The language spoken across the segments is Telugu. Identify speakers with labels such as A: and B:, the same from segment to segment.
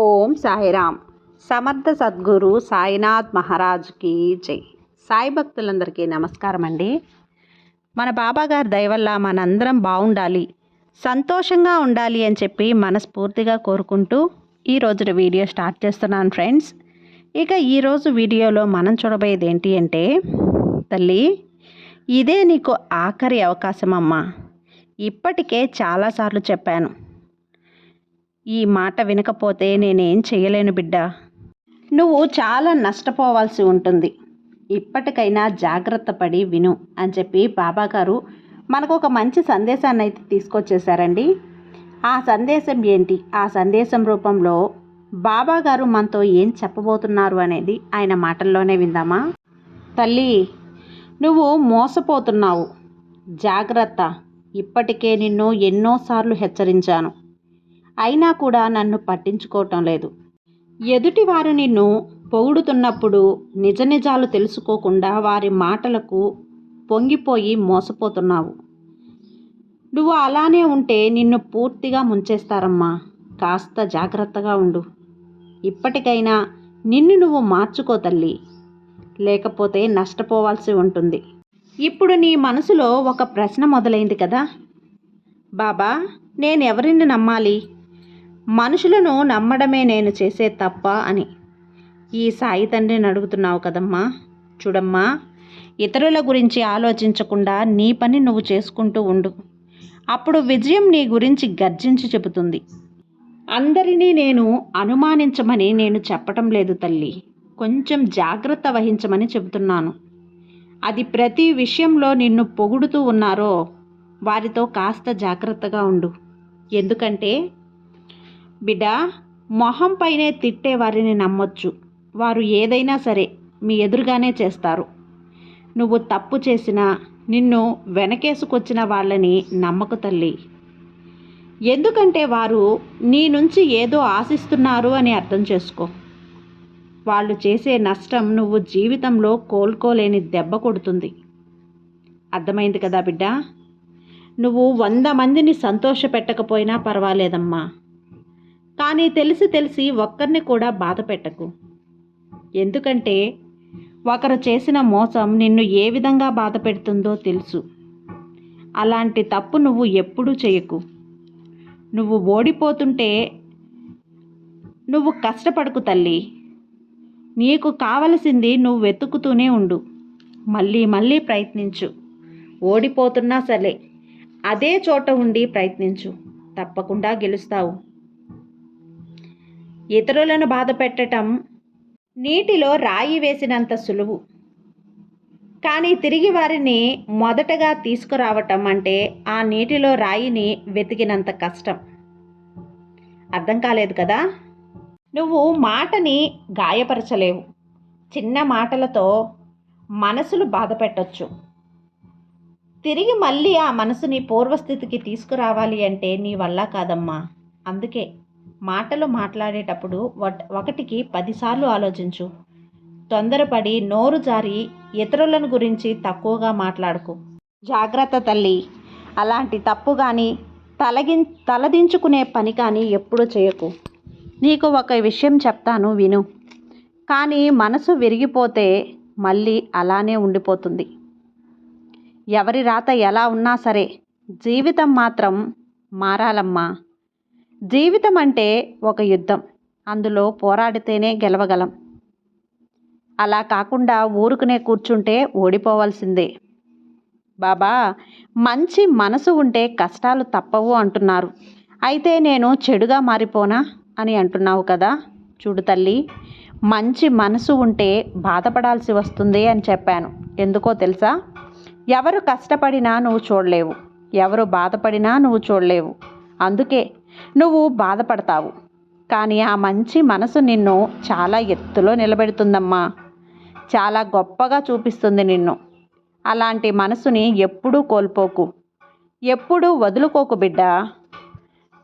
A: ఓం సాయిరామ్. సమర్థ సద్గురు సాయినాథ్ మహారాజ్కి జై. సాయి భక్తులందరికీ నమస్కారం అండి మన బాబాగారి దయవల్ల మనందరం బాగుండాలి సంతోషంగా ఉండాలి అని చెప్పి మనస్ఫూర్తిగా కోరుకుంటూ ఈ రోజున వీడియో స్టార్ట్ చేస్తున్నాను ఫ్రెండ్స్. ఇక ఈరోజు వీడియోలో మనం చూడబోయేది ఏంటి అంటే తల్లి ఇదే నీకు ఆఖరి అవకాశం అమ్మా ఇప్పటికే చాలాసార్లు చెప్పాను. ఈ మాట వినకపోతే నేనేం చేయలేను బిడ్డ. నువ్వు చాలా నష్టపోవాల్సి ఉంటుంది. ఇప్పటికైనా జాగ్రత్త పడి విను అని చెప్పి బాబాగారు మనకు ఒక మంచి సందేశాన్ని అయితే తీసుకొచ్చేసారండి ఆ సందేశం ఏంటి? ఆ సందేశం రూపంలో బాబాగారు మనతో ఏం చెప్పబోతున్నారు అనేది ఆయన మాటల్లోనే విందామా? తల్లి నువ్వు మోసపోతున్నావు. జాగ్రత్త. ఇప్పటికే నిన్ను ఎన్నోసార్లు హెచ్చరించాను. అయినా కూడా నన్ను పట్టించుకోవటం లేదు. ఎదుటివారు నిన్ను పొగుడుతున్నప్పుడు నిజ నిజాలు తెలుసుకోకుండా వారి మాటలకు పొంగిపోయి మోసపోతున్నావు. నువ్వు అలానే ఉంటే నిన్ను పూర్తిగా ముంచేస్తారమ్మా. కాస్త జాగ్రత్తగా ఉండు. ఇప్పటికైనా నిన్ను నువ్వు మార్చుకో తల్లి. లేకపోతే నష్టపోవాల్సి ఉంటుంది. ఇప్పుడు నీ మనసులో ఒక ప్రశ్న మొదలైంది కదా. బాబా నేను ఎవరిని నమ్మాలి? మనుషులను నమ్మడమే నేను చేసే తప్ప అని. ఈ సాయి తండ్రిని అడుగుతున్నావు కదమ్మా. చూడమ్మా ఇతరుల గురించి ఆలోచించకుండా నీ పని నువ్వు చేసుకుంటూ ఉండు. అప్పుడు విజయం నీ గురించి గర్జించి చెబుతుంది. అందరినీ నేను అనుమానించమని నేను చెప్పటం లేదు తల్లి. కొంచెం జాగ్రత్త వహించమని చెబుతున్నాను. అది ప్రతి విషయంలో నిన్ను పొగుడుతూ ఉన్నారో వారితో కాస్త జాగ్రత్తగా ఉండు. ఎందుకంటే బిడ్డ మొహం పైనే తిట్టే వారిని నమ్మొచ్చు. వారు ఏదైనా సరే మీ ఎదురుగానే చేస్తారు. నువ్వు తప్పు చేసినా నిన్ను వెనకేసుకొచ్చిన వాళ్ళని నమ్మకు తల్లి. ఎందుకంటే వారు నీ నుంచి ఏదో ఆశిస్తున్నారు అని అర్థం చేసుకో. వాళ్ళు చేసే నష్టం నువ్వు జీవితంలో కోలుకోలేని దెబ్బ కొడుతుంది. అర్థమైంది కదా బిడ్డ? నువ్వు వంద మందిని సంతోష పెట్టకపోయినా పర్వాలేదమ్మా. కానీ తెలిసి తెలిసి ఒక్కరిని కూడా బాధ పెట్టకు. ఎందుకంటే ఒకరు చేసిన మోసం నిన్ను ఏ విధంగా బాధ పెడుతుందో తెలుసు. అలాంటి తప్పు నువ్వు ఎప్పుడూ చేయకు. నువ్వు ఓడిపోతుంటే నువ్వు కష్టపడకు తల్లి. నీకు కావలసింది నువ్వు వెతుకుతూనే ఉండు. మళ్ళీ మళ్ళీ ప్రయత్నించు. ఓడిపోతున్నా సరే అదే చోట ఉండి ప్రయత్నించు. తప్పకుండా గెలుస్తావు. ఇతరులను బాధ పెట్టడం నీటిలో రాయి వేసినంత సులువు. కానీ తిరిగి వారిని మొదటగా తీసుకురావటం అంటే ఆ నీటిలో రాయిని వెతికినంత కష్టం. అర్థం కాలేదు కదా? నువ్వు మాటని గాయపరచలేవు. చిన్న మాటలతో మనసులు బాధ పెట్టచ్చు. తిరిగి మళ్ళీ ఆ మనసుని పూర్వస్థితికి తీసుకురావాలి అంటే నీ వల్ల కాదమ్మా. అందుకే మాటలు మాట్లాడేటప్పుడు ఒకటికి పదిసార్లు ఆలోచించు. తొందరపడి నోరు జారి ఇతరులను గురించి తక్కువగా మాట్లాడుకు. జాగ్రత్త తల్లి. అలాంటి తప్పు కానీ తలగి తలదించుకునే పని కానీ ఎప్పుడు చేయకు. నీకు ఒక విషయం చెప్తాను విను. కానీ మనసు విరిగిపోతే మళ్ళీ అలానే ఉండిపోతుంది. ఎవరి రాత ఎలా ఉన్నా సరే జీవితం మాత్రం మారాలమ్మా. జీవితం అంటే ఒక యుద్ధం. అందులో పోరాడితేనే గెలవగలం. అలా కాకుండా ఊరుకునే కూర్చుంటే ఓడిపోవాల్సిందే. బాబా మంచి మనసు ఉంటే కష్టాలు తప్పవు అంటున్నారు. అయితే నేను చెడుగా మారిపోనా అని అంటున్నావు కదా? చూడు తల్లి మంచి మనసు ఉంటే బాధపడాల్సి వస్తుంది అని చెప్పాను. ఎందుకో తెలుసా? ఎవరు కష్టపడినా నువ్వు చూడలేవు. ఎవరు బాధపడినా నువ్వు చూడలేవు. అందుకే నువ్వు బాధపడతావు. కానీ ఆ మంచి మనసు నిన్ను చాలా ఎత్తులో నిలబెడుతుందమ్మా. చాలా గొప్పగా చూపిస్తుంది నిన్ను. అలాంటి మనసుని ఎప్పుడూ కోల్పోకు. ఎప్పుడూ వదులుకోకు బిడ్డ.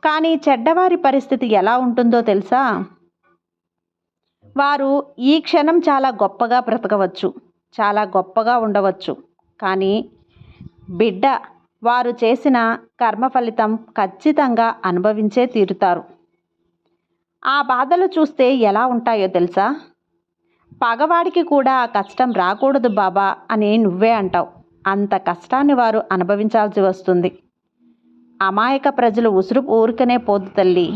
A: కానీ చెడ్డవారి పరిస్థితి ఎలా ఉంటుందో తెలుసా? వారు ఈ క్షణం చాలా గొప్పగా బ్రతకవచ్చు. చాలా గొప్పగా ఉండవచ్చు. కానీ బిడ్డ వారు చేసిన కర్మ ఫలితం ఖచ్చితంగా అనుభవించే తీరుతారు. ఆ బాధలు చూస్తే ఎలా ఉంటాయో తెలుసా? పగవాడికి కూడా ఆ కష్టం రాకూడదు బాబా అని నువ్వే అంటావు. అంత కష్టాన్ని వారు అనుభవించాల్సి వస్తుంది. అమాయక ప్రజలు ఉసురు ఊరికనే పోదు తల్లి.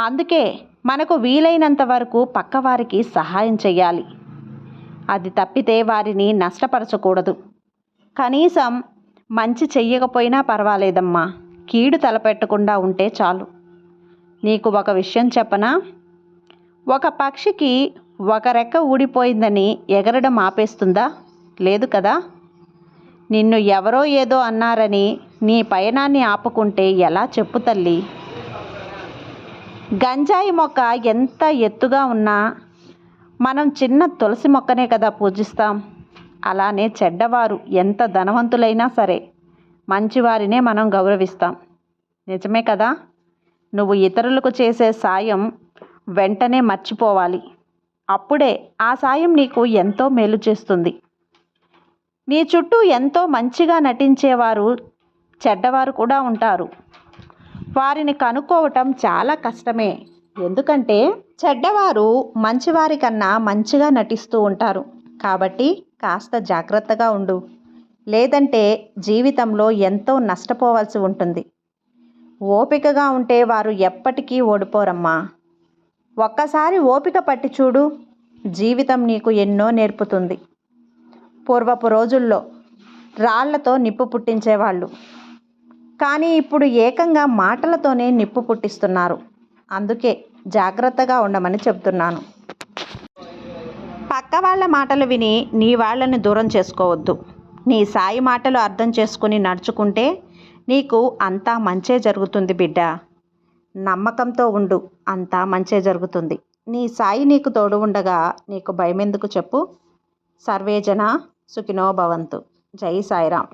A: అందుకే మనకు వీలైనంత వరకు పక్కవారికి సహాయం చేయాలి అది తప్పితే వారిని నష్టపరచకూడదు. కనీసం మంచి చెయ్యకపోయినా పర్వాలేదమ్మా. కీడు తలపెట్టకుండా ఉంటే చాలు. నీకు ఒక విషయం చెప్పనా? ఒక పక్షికి ఒక రెక్క ఊడిపోయిందని ఎగరడం ఆపేస్తుందా? లేదు కదా? నిన్ను ఎవరో ఏదో అన్నారని నీ పయనాన్ని ఆపుకుంటే ఎలా చెప్పు తల్లి. గంజాయి మొక్క ఎంత ఎత్తుగా ఉన్నా మనం చిన్న తులసి మొక్కనే కదా పూజిస్తాం. అలానే చెడ్డవారు ఎంత ధనవంతులైనా సరే మంచివారినే మనం గౌరవిస్తాం. నిజమే కదా? నువ్వు ఇతరులకు చేసే సాయం వెంటనే మర్చిపోవాలి. అప్పుడే ఆ సాయం నీకు ఎంతో మేలు చేస్తుంది. నీ చుట్టూ ఎంతో మంచిగా నటించేవారు చెడ్డవారు కూడా ఉంటారు. వారిని కనుక్కోవటం చాలా కష్టమే. ఎందుకంటే చెడ్డవారు మంచివారి కన్నా మంచిగా నటిస్తూ ఉంటారు. కాబట్టి కాస్త జాగ్రత్తగా ఉండు. లేదంటే జీవితంలో ఎంతో నష్టపోవాల్సి ఉంటుంది. ఓపికగా ఉంటే వారు ఎప్పటికీ ఓడిపోరమ్మా. ఒక్కసారి ఓపిక పట్టి చూడు జీవితం నీకు ఎన్నో నేర్పుతుంది. పూర్వపు రోజుల్లో రాళ్ళతో నిప్పు పుట్టించేవాళ్ళు. కానీ ఇప్పుడు ఏకంగా మాటలతోనే నిప్పు పుట్టిస్తున్నారు. అందుకే జాగ్రత్తగా ఉండమని చెప్తున్నాను అక్క వాళ్ళ మాటలు విని నీ వాళ్ళని దూరం చేసుకోవద్దు. నీ సాయి మాటలు అర్థం చేసుకుని నడుచుకుంటే నీకు అంతా మంచే జరుగుతుంది బిడ్డ. నమ్మకంతో ఉండు అంతా మంచే జరుగుతుంది. నీ సాయి నీకు తోడు ఉండగా నీకు భయమెందుకు చెప్పు? సర్వేజన సుఖినో భవంతు. జై సాయిరామ్.